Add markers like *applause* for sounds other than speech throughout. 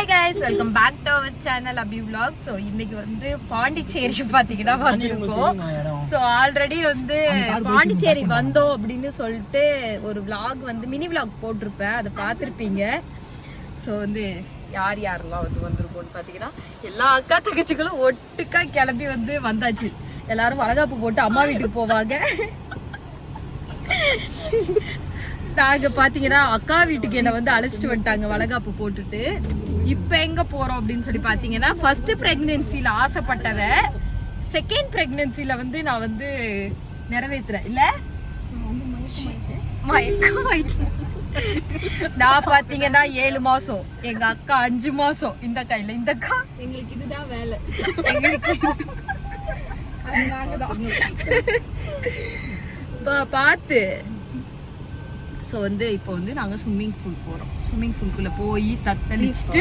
Hi guys welcome back to our channel Abhi vlog so இன்னைக்கு வந்து பாண்டிச்சேரி பார்த்தீங்கன்னா வந்திருக்கோம். ஸோ ஆல்ரெடி வந்து பாண்டிச்சேரி வந்தோம் அப்படின்னு சொல்லிட்டு ஒரு vlog வந்து மினி vlog போட்டிருப்பேன். அதை பார்த்துருப்பீங்க. ஸோ வந்து யார் யாரெல்லாம் வந்து வந்திருக்கோம்னு பார்த்தீங்கன்னா எல்லா அக்கா தங்கச்சிகளும் ஒட்டுக்கா கிளம்பி வந்து வந்தாச்சு. எல்லாரும் வளகாப்பு போட்டு அம்மா வீட்டுக்கு போவாங்க. நாங்க பாத்தீங்கன்னா அக்கா வீட்டுக்கு என்ன வந்து அழைச்சிட்டு வந்துட்டாங்க வளகாப்பு போட்டுட்டு. இப்ப எங்க போறோம் அப்படின்னு சொல்லி பாத்தீங்கன்னா ஃபர்ஸ்ட் பிரெக்னன்சில ஆசைப்பட்டத செகண்ட் பிரெக்னன்சில வந்து நான் வந்து நிறைவேத்துறேன். இல்ல? மயக்கமாயிட்டேன். நான் பாத்தீங்கன்னா ஏழு மாசம் எங்க அக்கா அஞ்சு மாசம் இந்த கையில. இந்த அக்கா. எங்களுக்கு இதுதான் வேலை. எங்களுக்கு பார்த்து ஸோ வந்து இப்போ வந்து நாங்க ஸ்விம்மிங் பூல் போறோம். ஸ்விம்மிங் பூல்குள்ள போய் தத்தளிச்சுட்டு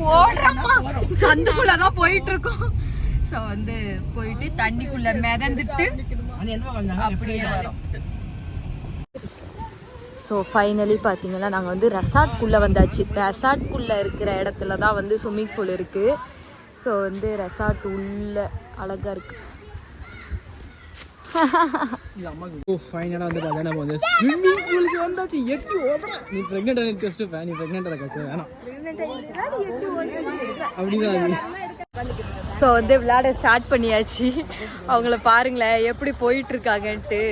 போடுறோமா சந்துக்குள்ள தான் போயிட்டு இருக்கோம் ஸோ வந்து போயிட்டு தண்ணிக்குள்ள மிதந்துட்டு அப்படியே வரோம்? ஸோ ஃபைனலி பார்த்தீங்கன்னா நாங்கள் வந்து ரெசார்ட்குள்ளே வந்தாச்சு. ரெசார்ட்குள்ளே இருக்கிற இடத்துல தான் வந்து ஸ்விம்மிங் பூல் இருக்குது ஸோ வந்து ரெசார்ட் உள்ள அழகாக இருக்குது ஃபைனலாக வந்து பார்த்தா நம்ம வந்து ஸ்விம்மிங் பூலுக்கு வந்தாச்சு. எட்டி நீ ப்ரெக்னென்ட் டெஸ்ட் நீ ப்ரெக்னென்ட் வேணாம். அப்படிதான் ஸோ வந்து விளையாட ஸ்டார்ட் பண்ணியாச்சு. அவங்கள பாருங்களேன் எப்படி போயிட்டு இருக்காங்கன்ட்டு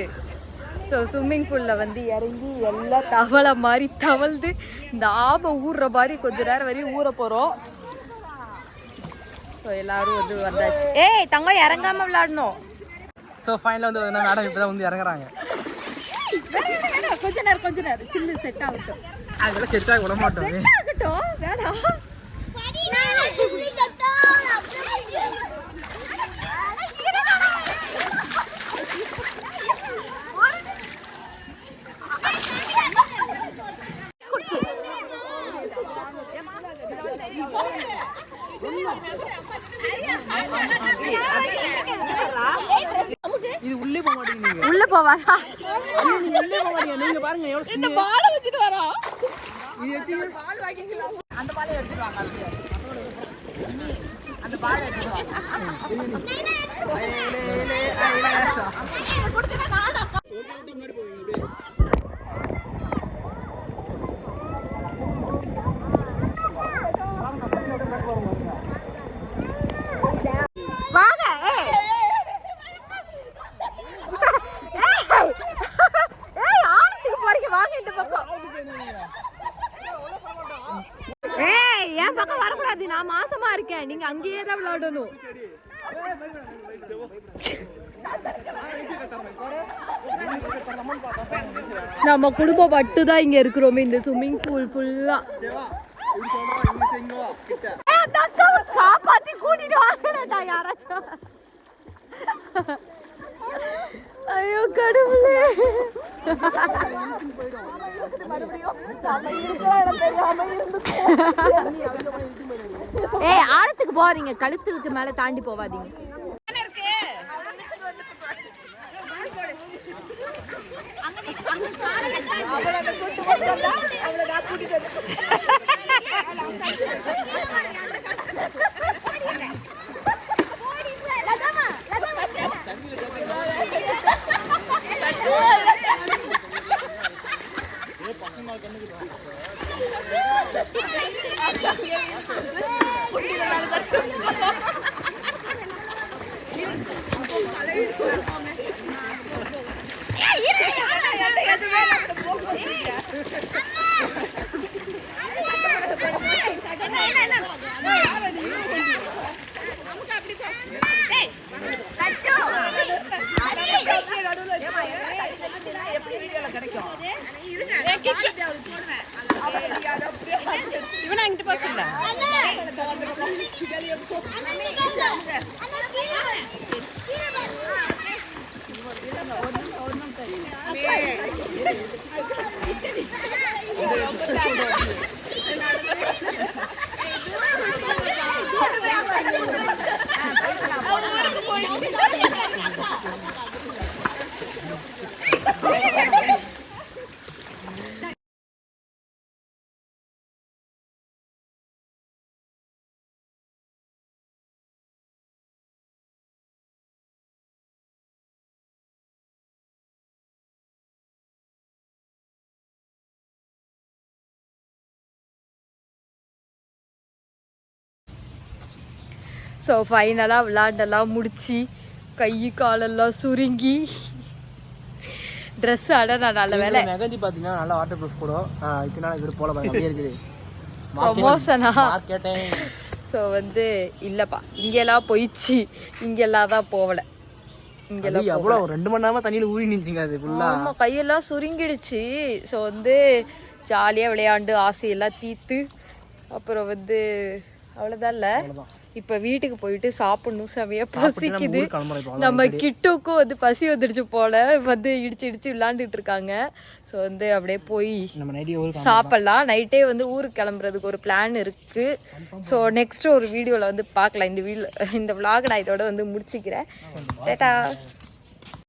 ஸோ ஸ்விம்மிங் பூலில் வந்து இறங்கி எல்லாம் தவளை மாதிரி தவழ்ந்து இந்த ஆமை ஊறுற மாதிரி கொஞ்ச நேரம் வரையும் ஊற போகிறோம் ஸோ எல்லாரும் வந்து வந்தாச்சு. ஏய் தங்கம் இறங்காம விளையாடணும். ஸோ ஃபைனலாக வந்து பார்த்தீங்கன்னா மேடம் இப்போ தான் வந்து இறங்குறாங்க. கொஞ்ச நேரம் கொஞ்ச நேரம். சில்லு செட் ஆகட்டும். அதெல்லாம் செட்டாக விட மாட்டோம். ஆகட்டும். வேணாம் இது உள்ளே போக மாட்டேங்குது உள்ள போவாரா நீங்க உள்ளே போக மாட்டீங்க. நீங்க பாருங்க எவ்வளோ இந்த பாலை வச்சுட்டு வரோம் இது வச்சு வாங்க ஏய் ஏய் ஏய் ஆனத்துக்கு போறீங்க வாங்க இந்த பக்கம் ஏய் என் பக்கம் வரக்கூடாது நான் மாசமா இருக்கேன் நீங்க அங்கேயே தான் விளையாடணும். நம்ம குடும்பம் பட்டு தான் இங்க இருக்கிறோமே இந்த ஸ்விம்மிங் பூல் ஃபுல்லா காப்பாத்தி கூட்டிட்டு வாங்கடா யாராச்சும். ஐயோ கடவுளே. *laughs* ஏய் ஆழத்துக்கு போறீங்க கழுத்துக்கு மேல தாண்டி போவாதீங்க இவனை என்கிட்ட போக ஸோ ஃபைனலாக விளாண்டெல்லாம் முடிச்சு கை காலெல்லாம் சுருங்கி ட்ரெஸ் ஆட நான் நல்ல வேலை. மெகந்தி பார்த்தீங்கன்னா நல்லா வாட்டர் ப்ரூஃப் கூட இதனால இவர் போல அப்படியே இருக்குது. ப்ரொமோஷனா ஸோ வந்து இல்லைப்பா இங்கெல்லாம் போயிடுச்சு இங்கெல்லாம் தான் போகலை. இங்கெல்லாம் எவ்வளோ ரெண்டு மணி நேரமா தண்ணியில் ஊறி நின்றுங்க அது ஃபுல்லாக ஆமா கையெல்லாம் சுருங்கிடுச்சு. ஸோ வந்து ஜாலியாக விளையாண்டு ஆசையெல்லாம் தீர்த்து அப்புறம் வந்து அவ்வளோதான் இல்லை. இப்போ வீட்டுக்கு போயிட்டு சாப்பிடணும் செமையா பசிக்குது. நம்ம கிட்டுக்கும் வந்து பசி வந்துடுச்சு போல. வந்து இடிச்சு இடிச்சு விளாண்டுட்டு இருக்காங்க. ஸோ வந்து அப்படியே போய் சாப்பிடலாம். நைட்டே வந்து ஊருக்கு கிளம்புறதுக்கு ஒரு பிளான் இருக்கு. ஸோ நெக்ஸ்ட் ஒரு வீடியோவில் வந்து பார்க்கலாம். இந்த வீடியோ இந்த vlog நான் இதோட வந்து முடிச்சுக்கிறேன். டேட்டா